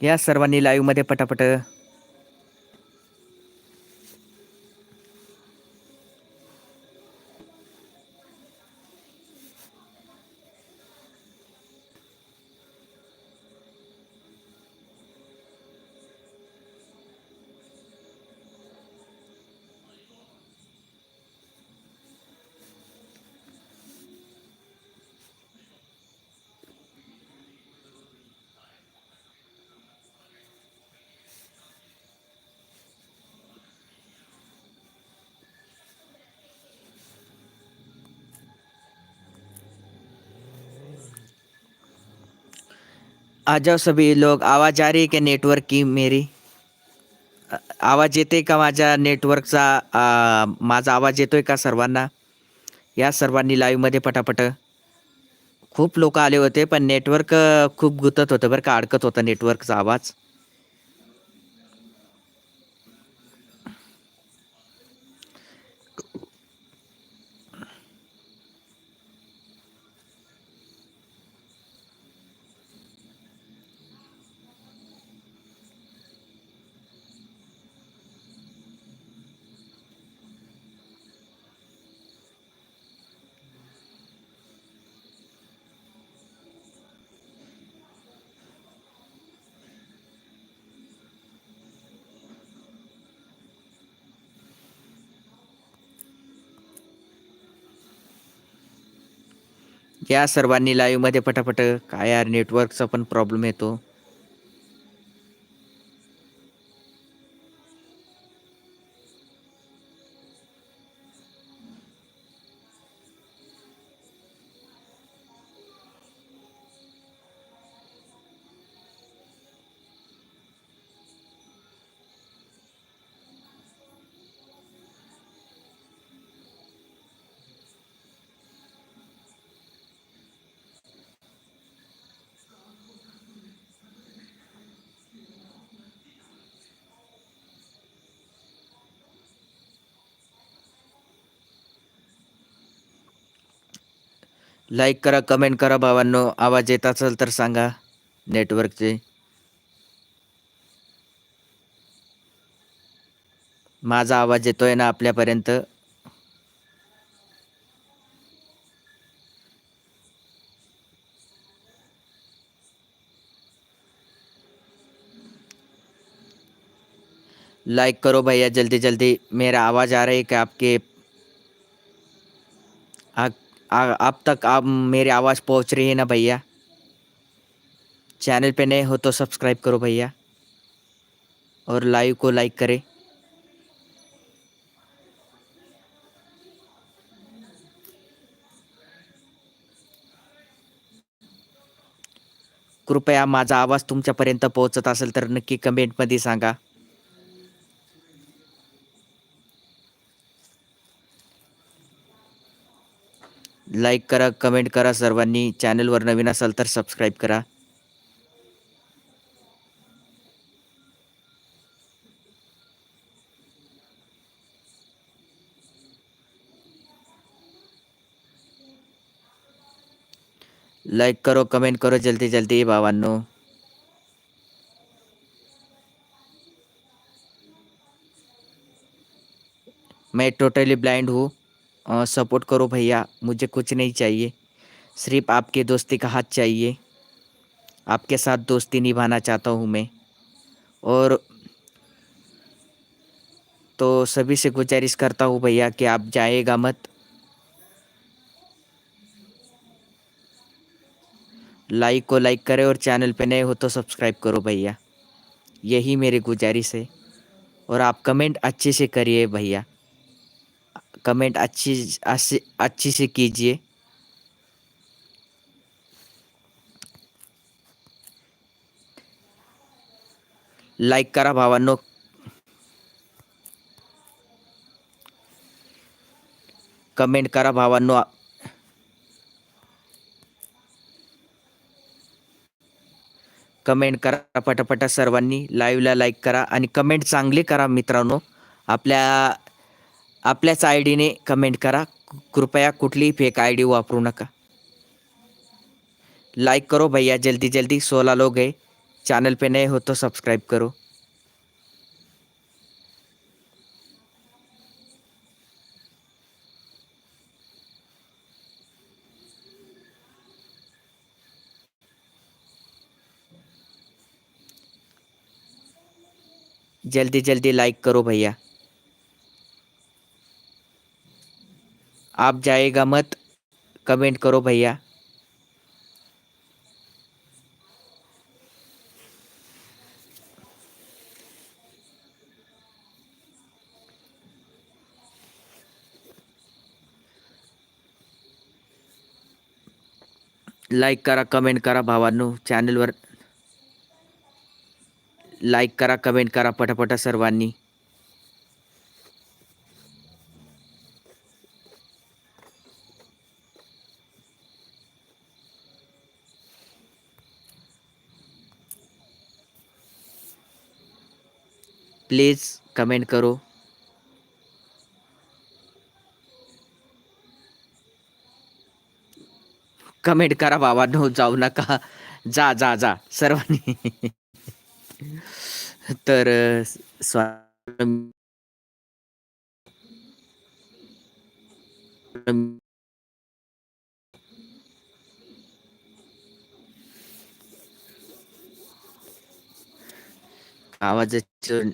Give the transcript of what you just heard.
या सर्वांनी लाईव्हमध्ये पटापट आ जाओ सभी लोग आवाज आ रही है क्या नेटवर्क की मेरी? आवाज येते का माझ्या नेटवर्कचा माझा आवाज येतोय का सर्वांना? या सर्वांनी लाईव्हमध्ये पटापट. खूप लोक आले होते पण नेटवर्क खूप गुतत होतं बरं का अडकत होतं नेटवर्कचा आवाज. या सर्वांनी लाईव्हमध्ये पटापट काय यार नेटवर्कचा पण प्रॉब्लेम येतो. लाईक करा कमेंट करा भावांनो. आवाज येत असेल तर सांगा. नेटवर्कचे माझा आवाज येतोय ना आपल्यापर्यंत? लाइक करो भैया जल्दी जल्दी मेरा आवाज़ आ रहा है क्या आपके? आ, आप तक आप मेरी आवाज़ पहुंच रही है ना भैया? चैनल पे नए हो तो सब्सक्राइब करो भैया। और लाइव को लाइक करें। कृपया माझा आवाज तुमच्यापर्यंत पोहोचत असेल तर नक्की कमेंटमध्ये सांगा. लाईक करा कमेंट करा सर्वांनी. चॅनलवर नवीन असाल तर सबस्क्राईब करा. लाईक करो कमेंट करो जल्दी जल्दी भावांनो मैं टोटली ब्लाइंड हूँ. सपोर्ट करो भैया, मुझे कुछ नहीं चाहिए। सिर्फ़ आपके दोस्ती का हाथ चाहिए। आपके साथ दोस्ती निभाना चाहता हूँ मैं। और तो सभी से गुजारिश करता हूँ भैया कि आप जाएगा मत। लाइक को लाइक करें और चैनल पे नए हो तो सब्सक्राइब करो भैया। यही मेरी गुजारिश है। और आप कमेंट अच्छे से करिए भैया। कमेंट अच्छी अच्छी अच्छी से कीजिए। लाईक करा भावांनो। कमेंट करा भावांनो। कमेंट करा पटापटा सर्वांनी लाईव्हला लाईक करा आणि कमेंट चांगली करा मित्रांनो. आपल्या आपल्याच आय डीने कमेंट करा. कृपया कुठलीही फेक आय डी वापरू नका. लाइक करो भैया जल्दी जल्दी. सोलह लोग है चैनल पे नए हो तो सब्सक्राइब करो. जल्दी जल्दी लाइक करो भैया. आप जाएगा मत कमेंट करो भैया। लाईक करा कमेंट करा भावांनो चॅनलवर लाईक करा कमेंट करा पटापटा सर्वांनी. प्लीज कमेंट करो. कमेंट करा बाबांनो जाऊ नका. जा जा जा सर्वांनी. तर आवाजाची आवाजाचं